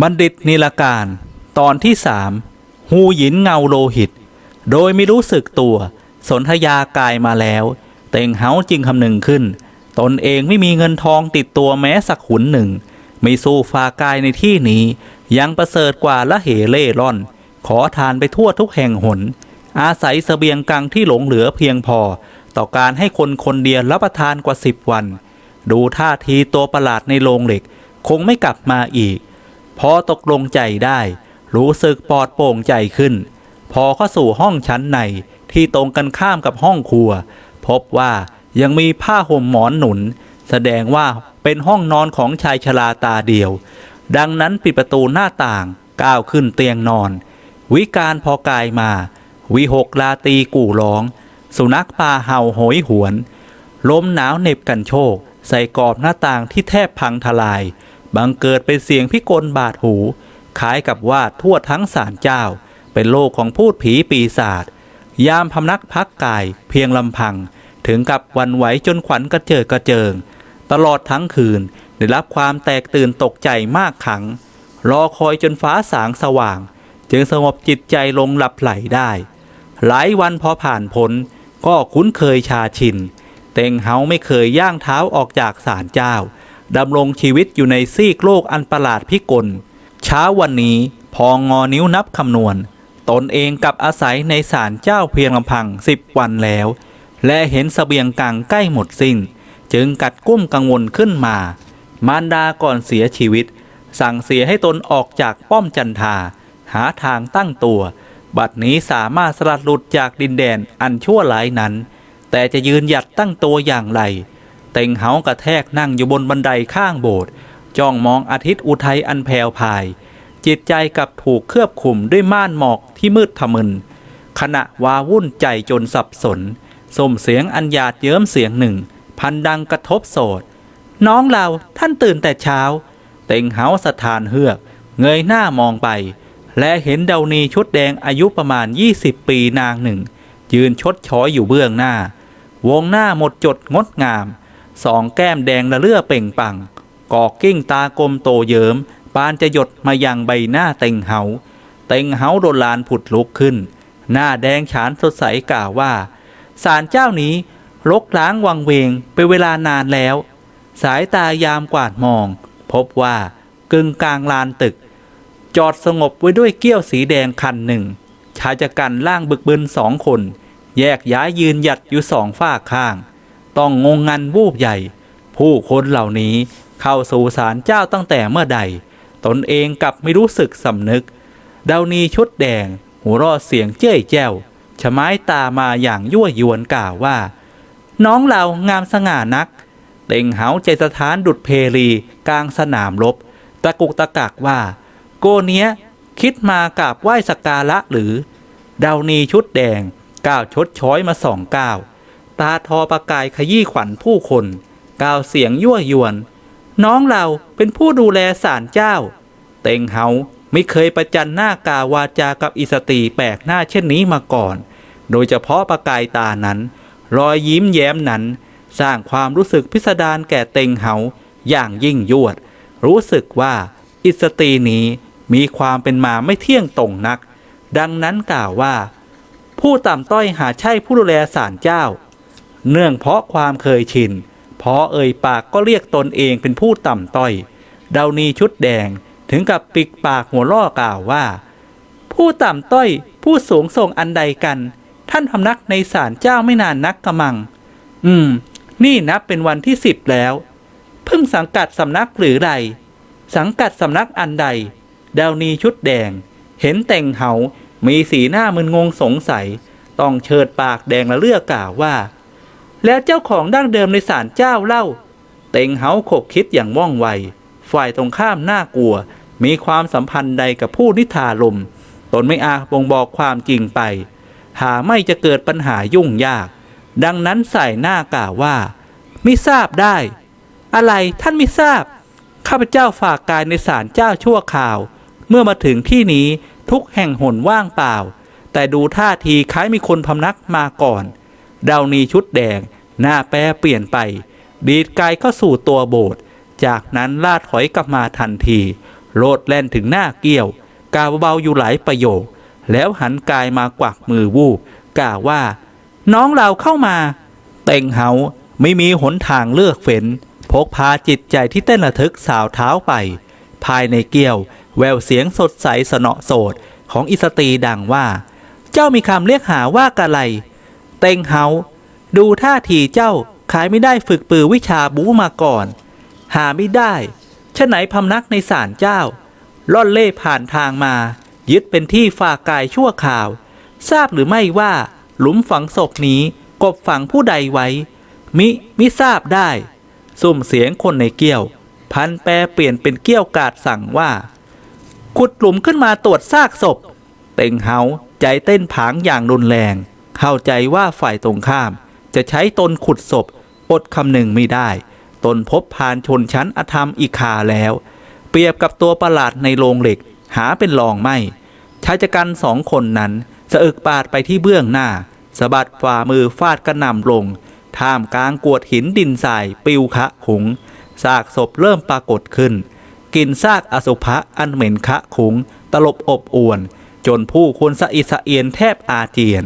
บัณฑิตนิลการ ตอนที่สามหูหยินเงาโลหิต โดยไม่รู้สึกตัว สนธยากายมาแล้ว เต่งเฮาจึงคำนึงขึ้น ตนเองไม่มีเงินทองติดตัวแม้สักหุนหนึ่ง ไม่สู้ฟากายในที่นี้ ยังประเสริฐกว่าละเหเล่ร่อน ขอทานไปทั่วทุกแห่งหน อาศัยเสบียงกังที่หลงเหลือเพียงพอ ต่อการให้คนคนเดียวรับประทานกว่าสิบวัน ดูท่าทีตัวประหลาดในโรงเหล็ก คงไม่กลับมาอีก พอตกลงใจได้ รู้สึกปลอดโปร่งใจขึ้น พอเข้าสู่ห้องชั้นในที่ตรงกันข้ามกับห้องครัว พบว่ายังมีผ้าห่มหมอนหนุน แสดงว่าเป็นห้องนอนของชายชราตาเดียว ดังนั้นปิดประตูหน้าต่างก้าวขึ้นเตียงนอน วิการพอกายมา วิหกลาตีกู่ร้อง สุนัขป่าเห่าโหยหวน ลมหนาวเหน็บกันโชก ใส่กรอบหน้าต่างที่แทบพังทลาย บังเกิดเป็นเสียงพิกลบาดหูคล้ายกับว่าทั่วทั้งศาลเจ้า เป็นโลกของพูดผีปีศาจยามพำนักพักกายเพียงลำพัง ถึงกับวันไหวจนขวัญกระเจิดกระเจิง ตลอดทั้งคืนได้รับความแตกตื่นตกใจมากขัง รอคอยจนฟ้าสางสว่าง จึงสงบจิตใจลงหลับไหลได้ หลายวันพอผ่านพ้นก็คุ้นเคยชาชิน เต็งเฮาไม่เคยย่างเท้าออกจากศาลเจ้า ดำรงชีวิตอยู่ในซีกโลกอันประหลาดพิกล เช้าวันนี้พองงอนิ้วนับคำนวณ ตนเองกับอาศัยในศาลเจ้าเพียงลำพังสิบวันแล้ว และเห็นสเสบียงกลางใกล้หมดสิ้น จึงกัดกุ้มกังวลขึ้นมา มารดาก่อนเสียชีวิต สั่งเสียให้ตนออกจากป้อมจันทา หาทางตั้งตัว บัดนี้สามารถสลัดหลุดจากดินแดนอันชั่วร้ายนั้น แต่จะยืนหยัดตั้งตัวอย่างไร เต็งเหากระแทกนั่งอยู่บนบันไดข้างโบสถ์จ้องมองอาทิตย์อุทัยอันแผ่วพาย จิตใจกับถูกเคลือบคุมด้วยม่านหมอกที่มืดทะมึน ขณะวาวุ่นใจจนสับสนส่มเสียงอันหยาดเยิ้มเสียงหนึ่ง พันดังกระทบโสดน้องเราท่านตื่นแต่เช้า เต็งเหาสถานเฮือก เงยหน้ามองไป และเห็นเดานีชุดแดงอายุประมาณ 20 ปีนางหนึ่ง ยืนชดช้อยอยู่เบื้องหน้า วงหน้าหมดจดงดงาม สองแก้มแดงละเลื่อเปล่งปังกอกกิ้งตากลมโตเยิมปานจะหยดมายังใบหน้าเต็งเหา เต็งเหาโดนลานผุดลุกขึ้น หน้าแดงฉานสดใสกล่าวว่าศาลเจ้านี้รกล้างวังเวงเป็นเวลานานแล้ว สายตายามกวาดมอง พบว่ากึ่งกลางลานตึก จอดสงบไว้ด้วยเกี้ยวสีแดงคันหนึ่ง ชายจักรันล่างบึกบึนสองคน แยกย้ายยืนหยัดอยู่สองฝ้าข้าง ต้องงงงันวูบใหญ่ ผู้คนเหล่านี้เข้าสู่ศาลเจ้าตั้งแต่เมื่อใด ตนเองกลับไม่รู้สึกสำนึก ดาวนีชุดแดง หัวรอดเสียงเจ้ยแจ้วชะไม้ตามาอย่างยั่วยวนกล่าวว่า น้องเรางามสง่านัก เต่งเหาใจสถานดุดเพรีกลางสนามรบตะกุกตะกักว่า โกเนี้ยคิดมากราบไหว้สักการะหรือ ดาวนีชุดแดงก้าวชดช้อยมาสองก้าว ตาทอประกายขยี้ขวัญผู้คนก้าวเสียงยั่วยวน น้องเราเป็นผู้ดูแลศาลเจ้า เต็งเฮาไม่เคยประจันหน้ากาวาจากับอิสตรีแปลกหน้าเช่นนี้มาก่อน โดยเฉพาะประกายตานั้น รอยยิ้มแย้มนั้น สร้างความรู้สึกพิสดารแก่เต็งเฮาอย่างยิ่งยวด รู้สึกว่าอิสตรีนี้มีความเป็นมาไม่เที่ยงตรงนัก ดังนั้นกล่าวว่า ผู้ต่ำต้อยหาใช่ผู้ดูแลศาลเจ้า เนื่องเพราะความเคยชินพอเอ่ยปากก็เรียกตนเองเป็นผู้ต่ำต้อย ดาวนีชุดแดงถึงกับปิกปากหัวล่อกล่าวว่า ผู้ต่ำต้อยผู้สูงส่งอันใดกัน ท่านพำนักในศาลเจ้าไม่นานนักกระมัง อืม นี่นับเป็นวันที่สิบแล้ว เพิ่งสังกัดสำนักหรือใด สังกัดสำนักอันใด ดาวนีชุดแดง เห็นแต่งเหามีสีหน้ามึนงงสงสัย ต้องเชิดปากแดงละเลือกกล่าวว่า แล้วเจ้าของดั้งเดิมในศาลเจ้าเล่า เต็งเหาขบคิดอย่างว่องไว ฝ่ายตรงข้ามน่ากลัว มีความสัมพันธ์ใดกับผู้นิทาลม ตนไม่อาจบ่งบอกความจริงไป หาไม่จะเกิดปัญหายุ่งยาก ดังนั้นใส่หน้ากล่าวว่า ไม่ทราบได้ อะไรท่านไม่ทราบ ข้าพเจ้าฝากกายในศาลเจ้าชั่วข่าว เมื่อมาถึงที่นี้ทุกแห่งหนว่างเปล่า แต่ดูท่าทีคล้ายมีคนพำนักมาก่อน ดาวนีชุดแดง หน้าแปรเปลี่ยนไป ดีดกายเข้าสู่ตัวโบสถ์จากนั้นลาดถอยกลับมาทันที โลดแล่นถึงหน้าเกี้ยวกล่าวเบาอยู่หลายประโยค แล้วหันกายมากวักมือวูบกล่าวว่า น้องเราเข้ามา เต็งเฮาไม่มีหนทางเลือกเฟ้น พกพาจิตใจที่เต้นระทึกสาวเท้าไป ภายในเกี้ยว แววเสียงสดใสสนอโสดของอิสตีดังว่า เจ้ามีคำเรียกหาว่ากะไร เต็งเฮาดูท่าทีเจ้าขายไม่ได้ฝึกปือวิชาบูมาก่อน หาไม่ได้ชะไหนพำนักในศาลเจ้า ล่อนเล่ผ่านทางมา ยึดเป็นที่ฝากกายชั่วข่าว ทราบหรือไม่ว่า หลุมฝังศพนี้กบฝังผู้ใดไว้ มิมิทราบได้ สุ่มเสียงคนในเกี้ยว พันแปรเปลี่ยนเป็นเกี้ยวกาดสั่งว่า ขุดหลุมขึ้นมาตรวจซากศพ เต็งเฮาใจเต้นผางอย่างรุนแรง เข้าใจว่าฝ่ายตรงข้าม จะใช้ตนขุดศพอดคำหนึ่งไม่ได้ ตนพบพานชนชั้นอธรรมอีกขาแล้ว เปรียบกับตัวประหลาดในโรงเหล็ก หาเป็นรองไม่ชายชะกันสองคนนั้นสะอึกปาดไปที่เบื้องหน้าสะบัดฝ่ามือฟาดกระหน่ำลง ท่ามกลางกวดหินดินทรายปิวคะขุงซากศพเริ่มปรากฏขึ้นกินซากอสุภะอันเหม็นคะขุง ตลบอบอวน จนผู้คนสะอิสะเอียนแทบอาเจียน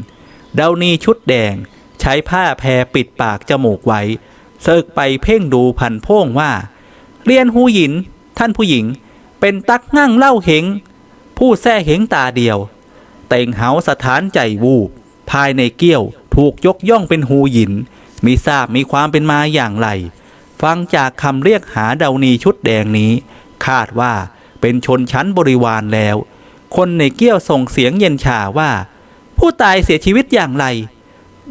ดาวนีชุดแดง ใช้ผ้าแพรปิดปากจมูกไว้เซิกไปเพ่งดูพันโพ่งว่า เรียนหูหยิน ท่านผู้หญิง เป็นตักงั่งเล่าเหงผู้แท้เหงตาเดียว เต่งเหาสถานใจวูบภายในเกี้ยวถูกยกย่องเป็นหูหยิน มีทราบมีความเป็นมาอย่างไร ฟังจากคำเรียกหาเดาวนีชุดแดงนี้ คาดว่าเป็นชนชั้นบริวารแล้ว คนในเกี้ยวส่งเสียงเย็นชาว่า ผู้ตายเสียชีวิตอย่างไร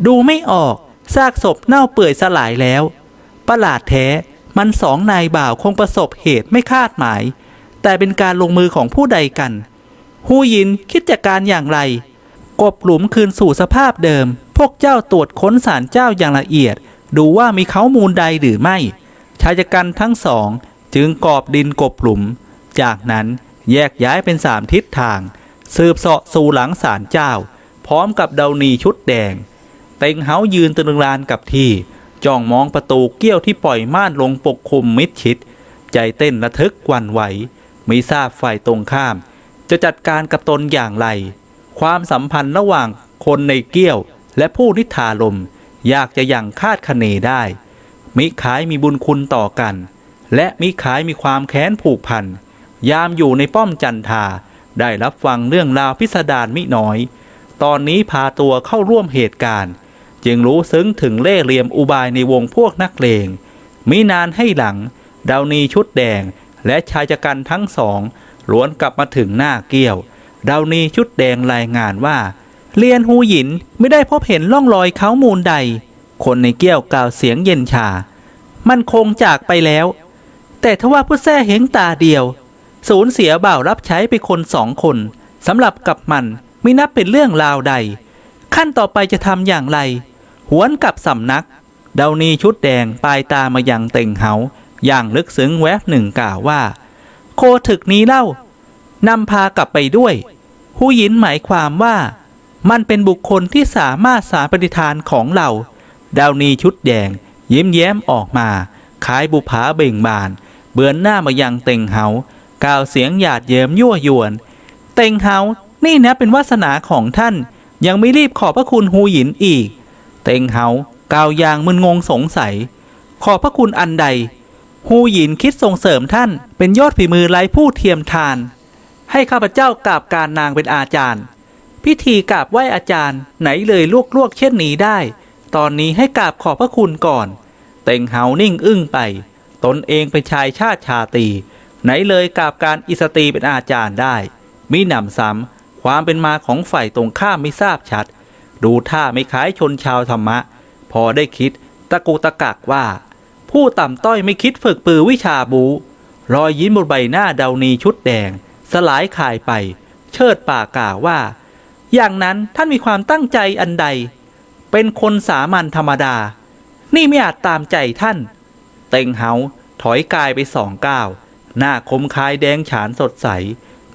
ดูไม่ออกซากศพเน่าเปื่อยสลายแล้ว ประหลาดแท้มันสองนายบ่าวคงประสบเหตุไม่คาดหมาย แต่เป็นการลงมือของผู้ใดกันฮูยินคิดจัดการอย่างไร กบหลุมคืนสู่สภาพเดิม พวกเจ้าตรวจค้นสารเจ้าอย่างละเอียด ดูว่ามีเขามูลใดหรือไม่ชายชะกันทั้งสอง จึงกอบดินกบหลุม จากนั้นแยกย้ายเป็นสามทิศทาง สืบเสาะสู่หลังศาลเจ้า พร้อมกับเดานีชุดแดง เต็งเฮายืนตรึงรานกับที่ จ้องมองประตูเกี้ยวที่ปล่อยม่านลงปกคลุมมิดชิด ใจเต้นระทึกวันไหวไม่ทราบฝ่ายตรงข้าม จะจัดการกับตนอย่างไร ความสัมพันธ์ระหว่างคนในเกี้ยว และผู้นิทาลมอยากจะยังคาดคะเนได้ มิขายมีบุญคุณต่อกัน และมิขายมีความแค้นผูกพันยามอยู่ในป้อมจันทาได้รับฟังเรื่องราวพิสดารมิน้อย ตอนนี้พาตัวเข้าร่วมเหตุการณ์ จึงรู้ซึ้งถึงเล่ห์เหลี่ยมอุบายในวงพวกนักเลงมินานให้หลัง ดาวนีชุดแดง และชายชะกันทั้งสองล้วนกลับมาถึงหน้าเกี้ยว ดาวนีชุดแดงรายงานว่า เลียนหูหยินไม่ได้พบเห็นร่องรอยเขามูลใด คนในเกี้ยวกล่าวเสียงเย็นชา มันคงจากไปแล้ว แต่ทว่าผู้แท้เหงตาเดียว สูญเสียบ่าวรับใช้ไปคนสองคนสำหรับกับมัน ไม่นับเป็นเรื่องราวใด ขั้นต่อไปจะทำอย่างไร หวนกลับสำนัก เดาวนีชุดแดงปลายตามาอยังเต่งเหา อย่างลึกซึ้งแวบหนึ่งกล่าวว่า โคถึกนี้เล่านำพากลับไปด้วยผู้หญินหมายความว่า มันเป็นบุคคลที่สามารถสารปฏิทานของเรา ดาวนีชุดแดง ยิ้มแย้มออกมาคล้ายบุภาเบ่งบาน เบือนหน้ามายังเต็งเหากล่าวเสียงหยาดเยิ้มยั่วยวน เต็งเฮา นี่นะเป็นวาสนาของท่าน ยังไม่รีบขอบพระคุณฮูหยินอีก เต็งเฮากาวยางมึนงงสงสัย ขอบพระคุณอันใด ฮูหยินคิดส่งเสริมท่าน เป็นยอดฝีมือไร้ผู้เทียมทาน ให้ข้าพเจ้ากราบการนางเป็นอาจารย์ พิธีกราบไหว้อาจารย์ไหนเลยลวกลวกๆเช่นนี้ได้ ตอนนี้ให้กราบขอบพระคุณก่อน เต็งเฮานิ่งอึ้งไป ตนเองเป็นชายชาติชาตีไหนเลยกราบการอิสตรีเป็นอาจารย์ได้มิหนำซ้ำ ความเป็นมาของฝ่ายตรงข้ามไม่ทราบชัด ดูท่าไม่คล้ายชนชาวธรรมะ พอได้คิดตะกูตะกักว่า ผู้ต่ำต้อยไม่คิดฝึกปือวิชาบู รอยยิ้มบนใบหน้าเดานีชุดแดง สลายคายไป เชิดปากกล่าวว่า อย่างนั้นท่านมีความตั้งใจอันใด เป็นคนสามัญธรรมดา นี่ไม่อาจตามใจท่าน เต็งเฮาถอยกายไปสองก้าวหน้าคมคายแดงฉานสดใส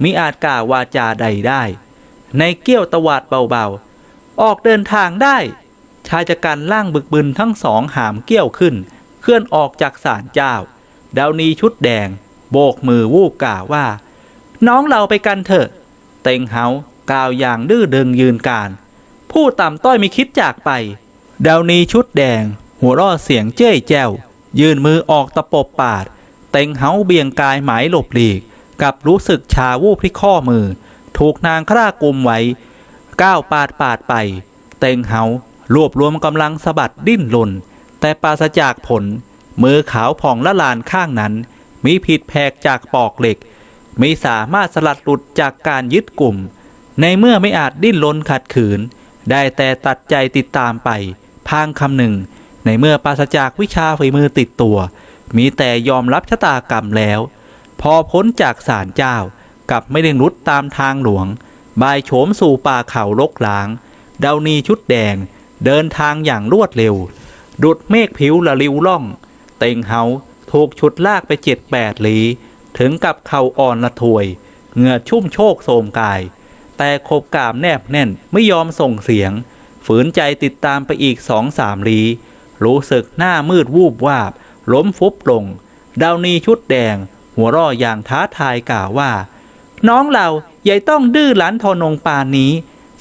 มิอาจกล่าววาจาใดได้ ในเกี้ยวตวาดเบาๆ ออกเดินทางได้ ชายจักรันล่างบึกบึนทั้งสองหามเกี้ยวขึ้น เคลื่อนออกจากศาลเจ้า ดาวนีชุดแดง โบกมือวูบกล่าวว่า น้องเราไปกันเถอะ เต็งเฮากล่าวอย่างดื้อดึงยืนการ ผู้ต่ำต้อยไม่คิดจากไป ดาวนีชุดแดง หัวร่อเสียงเจ้ยแจ้ว ยื่นมือออกตะปบปาด เต็งเฮาเบี่ยงกายหมายหลบหลีก กับรู้สึกชาวูบที่ข้อมือ ถูกนางคร่ากลุมไว้ก้าวปาดปาดไป เต็งเฮารวบรวมกำลังสะบัดดิ้นรนแต่ปราศจากผล มือขาวผ่องละลานข้างนั้น มีผิดแผกจากปอกเหล็ก ไม่สามารถสลัดหลุดจากการยึดกลุ่ม ในเมื่อไม่อาจดิ้นรนขัดขืน ได้แต่ตัดใจติดตามไปพางคำหนึ่ง ในเมื่อปราศจากวิชาฝีมือติดตัว มีแต่ยอมรับชะตากรรมแล้ว พอพ้นจากศาลเจ้ากลับไม่ได้รุดตามทางหลวงบายโฉมสู่ป่าเขาลกล้าง ดาวนีชุดแดง เดินทางอย่างรวดเร็ว ดุดเมฆผิวละลิวล่อง เต็งเฮาถูกฉุดลากไปเจ็ดแปดลี ถึงกับเข่าอ่อนละทวย เหงื่อชุ่มโชกโสมกาย แต่ขบกามแนบแน่นไม่ยอมส่งเสียง ฝืนใจติดตามไปอีกสองสามลีรู้สึกหน้ามืดวูบวาบ ล้มฟุบลง ดาวนีชุดแดง หัวร่ออย่างท้าทายกล่าวว่า น้องเรายายต้องดื้อหลานทอนงปานนี้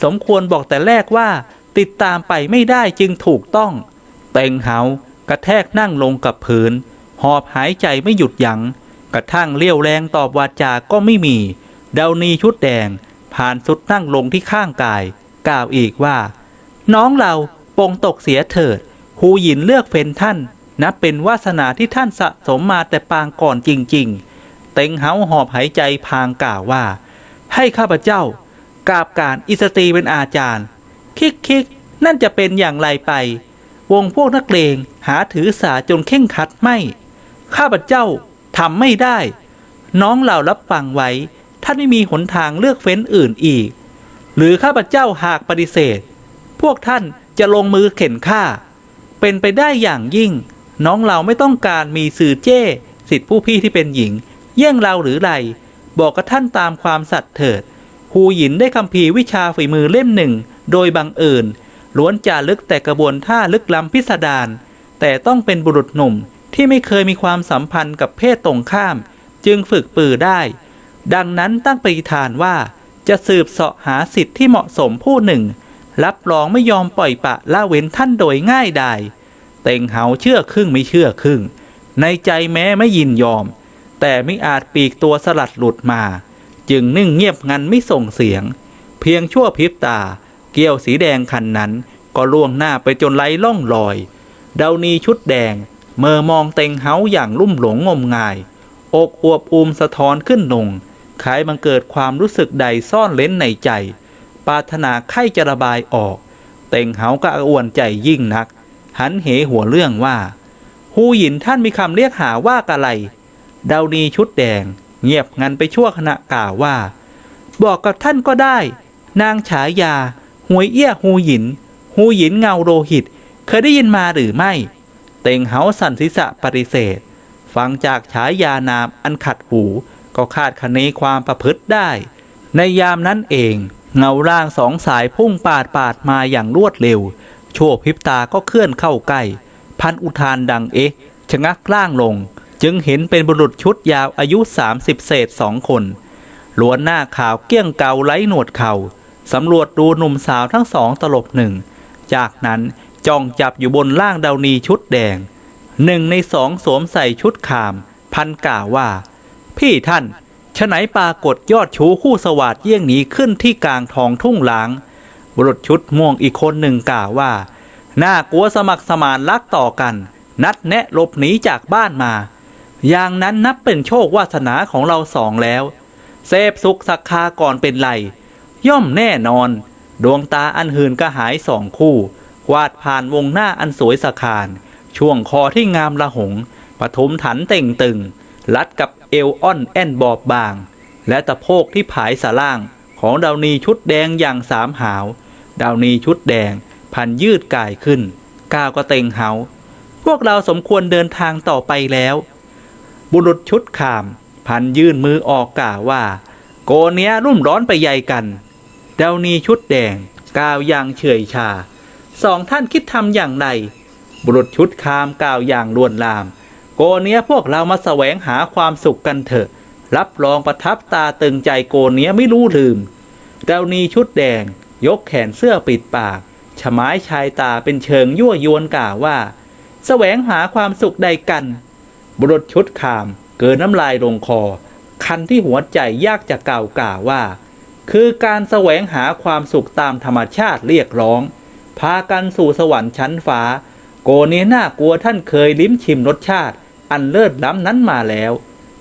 สมควรบอกแต่แรกว่า ติดตามไปไม่ได้จึงถูกต้อง เต็งเฮากระแทกนั่งลงกับพื้น หอบหายใจไม่หยุดยัง้งกระทั่งเลี้ยวแรงตอบวาจาก็ไม่มี เดานีชุดแดง ผ่านสุดนั่งลงที่ข้างกาย กล่าวอีกว่า น้องเราปงตกเสียเถิดหูหยินเลือกเฟ้นท่านนับเป็นวาสนาที่ท่านสะสมมาแต่ปางก่อนจริง ๆ เต็งเฮาหอบหายใจพางกล่าวว่า ให้ข้าพเจ้ากราบการอิสตรีเป็นอาจารย์ คิกคิกนั่นจะเป็นอย่างไรไป วงพวกนักเลงหาถือสาจนเข่งคัดไม่ ข้าพเจ้าทำไม่ได้ น้องเรารับฟังไว้ ท่านไม่มีหนทางเลือกเฟ้นอื่นอีก หรือข้าพเจ้าหากปฏิเสธ พวกท่านจะลงมือเข็นฆ่า เป็นไปได้อย่างยิ่ง น้องเราไม่ต้องการมีสื่อเจ้สิทธิผู้พี่ที่เป็นหญิง แย่งเราหรือไร บอกกับท่านตามความสัตย์เถิดฮูหยินได้คำพีวิชาฝีมือเล่มหนึ่ง โดยบังเอิญล้วนจารึกแต่กระบวนท่าลึกล้ำพิสดารแต่ต้องเป็นบุรุษหนุ่มที่ไม่เคยมีความสัมพันธ์กับเพศตรงข้าม จึงฝึกปือได้ ดังนั้นตั้งปฏิฐานว่าจะสืบเสาะหาสิทธิ์ที่เหมาะสมผู้หนึ่ง รับรองไม่ยอมปล่อยปะละเว้นท่านโดยง่ายดายเต็งเหาเชื่อครึ่งไม่เชื่อครึ่ง ในใจแม้ไม่ยินยอม แต่ไม่อาจปีกตัวสลัดหลุดมา จึงนิ่งเงียบงันไม่ส่งเสียง เพียงชั่วพริบตา เกี้ยวสีแดงคันนั้น ก็ล่วงหน้าไปจนไร้ล่องลอย เดานีชุดแดง เมื่อมองเต็งเฮาอย่างลุ่มหลงงมงาย อกอวบอูมสะท้อนขึ้นลงคล้ายบังเกิดความรู้สึกใดซ่อนเล้นในใจ ปารถนาไข้จะระบายออก เต็งเฮาก็อ้วนใจยิ่งนัก หันเหหัวเรื่องว่าฮูหยินท่านมีคำเรียกหาว่ากะไร ดาวนีชุดแดง เงียบงันไปชั่วขณะกล่าวว่า บอกกับท่านก็ได้ นางฉายาหวยเอี้ยฮูหยินฮูหยินเงาโรหิต เคยได้ยินมาหรือไม่ เต็งเฮาสันศีษะปฏิเสธ ฟังจากฉายานามอันขัดหู ก็คาดคะเนความประพฤติได้ ในยามนั้นเอง เงาร่างสองสายพุ่งปาดปาดมาอย่างรวดเร็ว ชั่วพริบตาก็เคลื่อนเข้าใกล้ พันอุทานดังเอ๊ะชะงักล่างลง จึงเห็นเป็นบุรุษชุดยาวอายุ 30 เศษสองคนล้วนหน้าขาวเกี้ยงเกาไร้หนวดเขา่าสำรวจดูหนุ่มสาวทั้งสองตลบหนึ่ง จากนั้นจ้องจับอยู่บนล่างดาวนีชุดแดงหนึ่งในสองสวมใส่ชุดขาม พันกล่าวว่า พี่ท่านฉไหนปรากฏยอดชูคู่สวัสดเยี่ยงนี้ขึ้นที่กลางทองทุ่งล้างบุรุษชุดม่วงอีกคนหนึ่งกล่าวว่า น่ากลัวสมัครสมานรักต่อกัน นัดแนะหลบหนีจากบ้านมา อย่างนั้นนับเป็นโชควาสนาของเราสองแล้ว เสพสุขสักคาก่อนเป็นไรย่อมแน่นอน ดวงตาอันหืนก็หายสองคู่ วาดผ่านวงหน้าอันสวยสะคานช่วงคอที่งามละหงปฐมถันเต่งตึง ลัดกับเอวอ่อนแอนบอบบาง และตะโพกที่ผายสะล่าง ของดาวนีชุดแดงอย่างสามหาว ดาวนีชุดแดง พันยืดกายขึ้น ก้าวก็เต็งเหาพวกเราสมควรเดินทางต่อไปแล้ว บุรุษชุดขาม พันยื่นมือออกกล่าวว่า โกเนี้ยรุ่มร้อนไปใหญ่กันเดาวนีชุดแดงกล่าวอย่างเฉยชา สองท่านคิดทำอย่างไรบุรุษชุดคามกล่าวอย่างลวนลาม โกเนี้ยพวกเรามาแสวงหาความสุขกันเถอะ รับรองประทับตาตึงใจโกเนี้ยไม่รู้ลืมเดาวนีชุดแดง ยกแขนเสื้อปิดปากฉมายชายตาเป็นเชิงยั่วยวนกล่าวว่า แสวงหาความสุขใดกัน บุรุษชุดขาม เกินน้ำลายลงคอ คันที่หัวใจยากจะกล่าวกล่าวว่า คือการแสวงหาความสุขตามธรรมชาติเรียกร้อง พากันสู่สวรรค์ชั้นฟ้า โกเนี้น่ากลัวท่านเคยลิ้มชิมรสชาติ อันเลิศล้ำนั้นมาแล้ว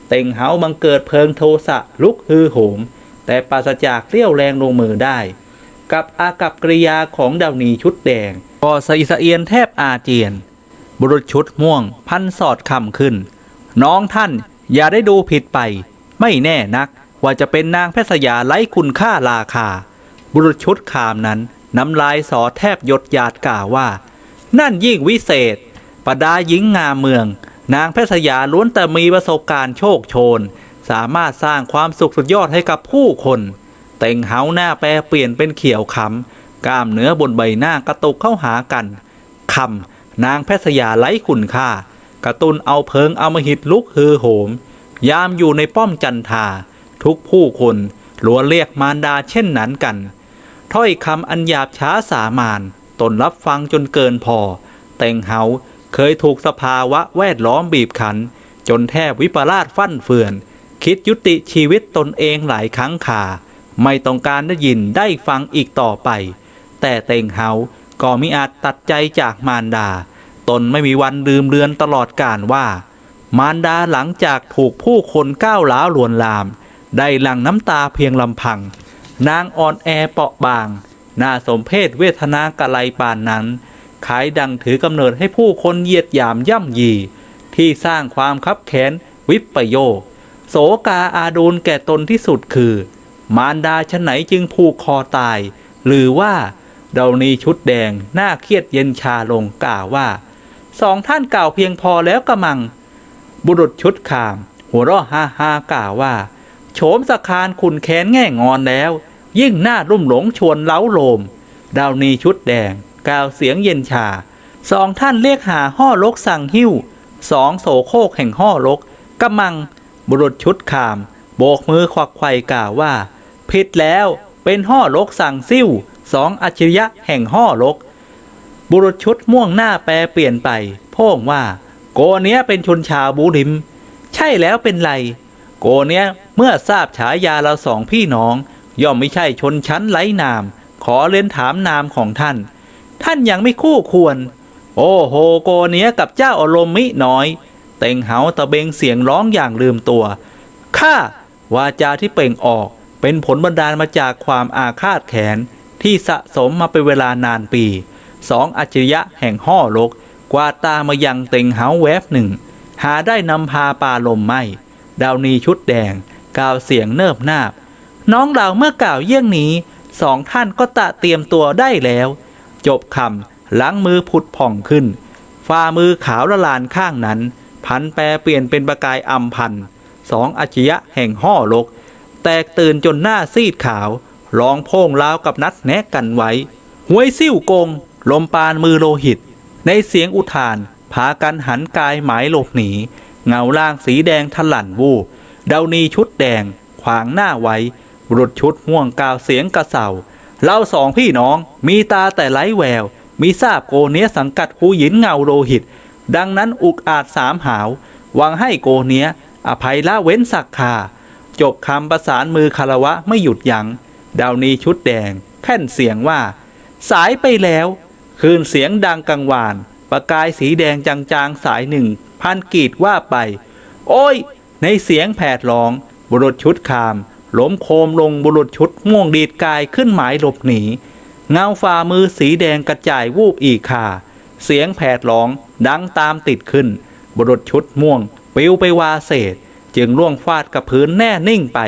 เต็งเฮาบังเกิดเพลิงโทสะลุกฮือโหม แต่ปราศจากเรี่ยวแรงลงมือได้ กับอากับกริยาของดาวนีชุดแดงก็สะอิสะเอียนแทบอาเจียน บุรุษชุดม่วงพันสอดคำขึ้น น้องท่านอย่าได้ดูผิดไป ไม่แน่นักว่าจะเป็นนางแพทย์สยาไร้คุณค่าราคา บุรุษชุดขามนั้นน้ำลายสอแทบหยดหยาดกล่าวว่า นั่นยิ่งวิเศษประดาหญิงงามเมือง นางแพทย์สยาล้วนแต่มีประสบการณ์โชคโชน สามารถสร้างความสุขสุดยอดให้กับผู้คนเต่งเฮาหน้าแปรเปลี่ยนเป็นเขียวขำกล้ามเนื้อบนใบหน้ากระตุกเข้าหากันคำ นางแพทย์สยาไร้คุณค่า กระตุนเอาเพิงเอามหิดลุกฮือโหม ยามอยู่ในป้อมจันทา ทุกผู้คนล้วนเรียกมารดาเช่นนั้นกัน ถ้อยคำอันหยาบช้าสามานตนรับฟังจนเกินพอเต่งเฮาเคยถูกสภาวะแวดล้อมบีบคั้น จนแทบวิปลาสฟั่นเฟือน คิดยุติชีวิตตนเองหลายครั้งคาไม่ต้องการได้ยินได้ฟังอีกต่อไป แต่เต่งเฮา ก็มิอาจตัดใจจากมารดา ตนไม่มีวันลืมเลือนตลอดกาลว่า มารดาหลังจากถูกผู้คนก้าวล้าวลวนลาม ได้หลั่งน้ำตาเพียงลำพัง นางอ่อนแอเปราะบาง น่าสมเพศเวทนากะไลปานนั้นขายดังถือกำเนิดให้ผู้คนเหยียดหยามย่ำยี ที่สร้างความคับแค้นวิปโยคโสกาอาดูลแก่ตนที่สุดคือ มารดาชนไหนจึงผูกคอตาย หรือว่า เดานีชุดแดงหน้าเครียดเย็นชาลงกล่าวว่าสองท่านกล่าวเพียงพอแล้วกระมัง บุรุษชุดขาม หัวเราะฮ่าฮ่ากล่าวว่า โฉมสะคารขุนแค้นแง่งอนแล้ว ยิ่งหน้ารุ่มหลงชวนเล้าโลมดาวนีชุดแดงกล่าวเสียงเย็นชาสองท่านเรียกหาห่อลกสั่งหิ้วสองโสโครกแห่งห่อลกกำมัง บุรุษชุดขาม โบกมือควักไข่กล่าวว่าผิดแล้วเป็นห่อลกสั่งซิ่ว สองอัจฉริยะแห่งห่อลก บุรุษชุดม่วงหน้าแปรเปลี่ยนไปพ่งว่า โกเนี้ยเป็นชนชาวบูริม ใช่แล้วเป็นไร โกเนี้ยเมื่อทราบฉายาเราสองพี่น้อง ย่อมไม่ใช่ชนชั้นไร้นาม ขอเรียนถามนามของท่าน ท่านยังไม่คู่ควร โอ้โหโกเนี้ยกับเจ้าอารมณ์มิน้อย เต็งเหาตะเบงเสียงร้องอย่างลืมตัวข้าวาจาที่เปล่งออกเป็นผลบันดาลมาจากความอาฆาตแค้น ที่สะสมมาเป็นเวลานานปีสองอัจฉริยะแห่งห่อลก กวาดตามายังเต็งเหาแวบหนึ่ง หาได้นำพาปาลมไหมดาวนีชุดแดง กล่าวเสียงเนิบนาบ น้องเราเมื่อกล่าวเยี่ยงนี้สองท่านก็ตะเตรียมตัวได้แล้ว จบคำล้างมือผุดผ่องขึ้น ฝ่ามือขาวละลานข้างนั้น พันแปรเปลี่ยนเป็นประกายอัมพันสองอัจฉริยะแห่งห่อลก แตกตื่นจนหน้าซีดขาว ร้องโพ่งลาวกับนัดแนะกันไว้หวยซิ่วกง ลมปานมือโลหิต ในเสียงอุทาน พากันหันกายหมายหลบหนี เงาล่างสีแดงทะลั่นวูบดานีชุดแดง ขวางหน้าไว้รุษชุดม่วงกาวเสียงกระเสาเราสองพี่น้องมีตาแต่ไร้แวว มีทราบโกเนี้ยสังกัดหูหยินเงาโลหิต ดังนั้นอุกอาจสามหาววังให้โกเนี้ยอภัยละเว้นสักคาจบคำประสานมือคารวะไม่หยุดยัง้ง ดาวนีชุดแดง แค่นเสียงว่า สายไปแล้ว คืนเสียงดังกังวาน ประกายสีแดงจางๆสายหนึ่ง พันกีดว่าไป โอ้ย ในเสียงแผดร้อง บุรุษชุดคามล้มโคมลงบุรุษชุดม่วงดีดกายขึ้นหมายหลบหนี เงาฝ่ามือสีแดงกระจายวูบอีกค่าเสียงแผดร้องดังตามติดขึ้น บุรุษชุดม่วง ปิวไปวาเศษ จึงล่วงฟาดกับพื้นแน่นิ่งไป